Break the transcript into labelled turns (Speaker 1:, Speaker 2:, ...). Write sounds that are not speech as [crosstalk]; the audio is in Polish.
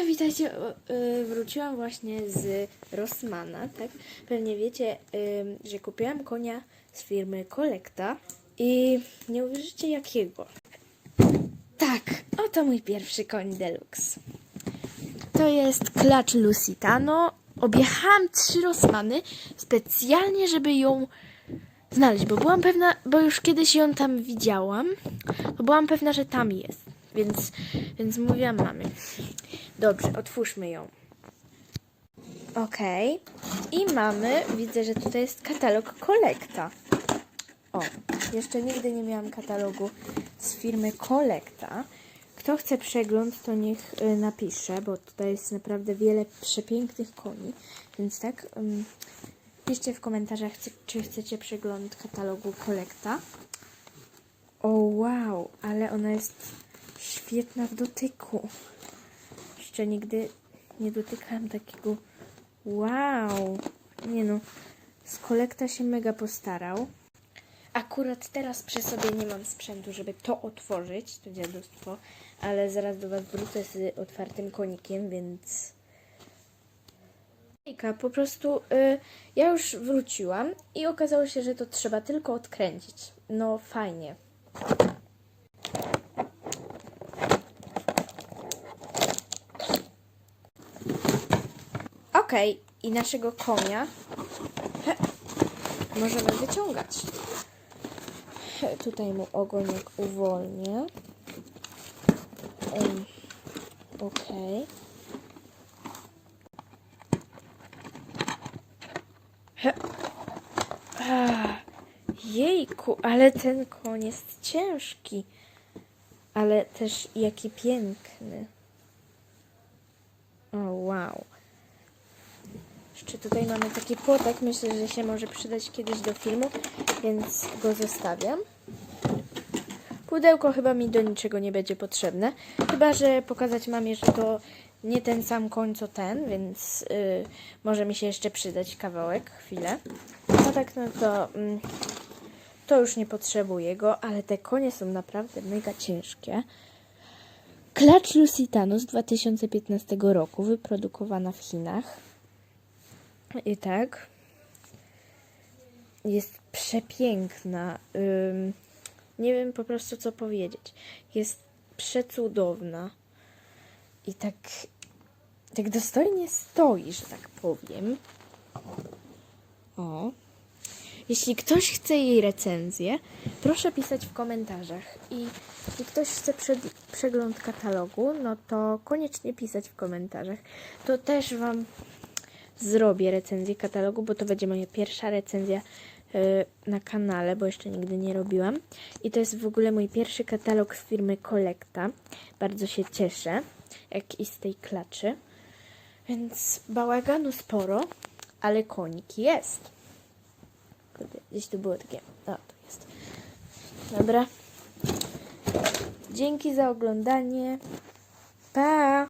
Speaker 1: y, wróciłam właśnie z Rossmana, tak? Pewnie wiecie, że kupiłam konia z firmy Kolekta i nie uwierzycie jakiego. Tak, oto mój pierwszy koń deluxe. To jest klacz Lusitano. Objechałam trzy Rossmany specjalnie, żeby ją znaleźć, bo byłam pewna, bo już kiedyś ją tam widziałam, to byłam pewna, że tam jest. Więc, więc mówiłam mamie. Dobrze, otwórzmy ją. Okej. I mamy, widzę, że tutaj jest katalog kolekta. O, jeszcze nigdy nie miałam katalogu z firmy Kolekta. Kto chce przegląd, to niech y, napisze, bo tutaj jest naprawdę wiele przepięknych koni. Więc tak, ym, piszcie w komentarzach, czy chcecie przegląd katalogu Kolekta. O wow, ale ona jest świetna w dotyku. Jeszcze nigdy nie dotykałam takiego. Wow! Nie no, z kolekta się mega postarał. Akurat teraz przy sobie nie mam sprzętu, żeby to otworzyć, to dziadostwo, ale zaraz do Was wrócę z otwartym konikiem, więc. Po prostu y, ja już wróciłam i okazało się, że to trzeba tylko odkręcić. No fajnie. Okej, i naszego konia he, [laughs] możemy wyciągać. He, tutaj mu ogonek uwolnię. Em, Okej. Ah, Jejku, ale ten koń jest ciężki. Ale też jaki piękny. O, wow. Jeszcze tutaj mamy taki płotek. Myślę, że się może przydać kiedyś do filmu, więc go zostawiam. Pudełko chyba mi do niczego nie będzie potrzebne. Chyba, że pokazać mamie, że to nie ten sam koń co ten, więc y, może mi się jeszcze przydać kawałek, chwilę. No tak, no to, mm, to już nie potrzebuję go, ale te konie są naprawdę mega ciężkie. Klacz Lusitano z 2015 roku, wyprodukowana w Chinach. I tak. Jest przepiękna. Ym, nie wiem po prostu co powiedzieć. Jest przecudowna. I tak, tak dostojnie stoi, że tak powiem. O. Jeśli ktoś chce jej recenzję, proszę pisać w komentarzach. I jeśli ktoś chce przegląd katalogu, no to koniecznie pisać w komentarzach. To też Wam zrobię recenzję katalogu, bo to będzie moja pierwsza recenzja y, na kanale, bo jeszcze nigdy nie robiłam. I to jest w ogóle mój pierwszy katalog z firmy Kolekta. Bardzo się cieszę, jak i z tej klaczy. Więc bałaganu sporo, ale konik jest. Gdzieś tu było takie. O, tu jest. Dobra. Dzięki za oglądanie. Pa!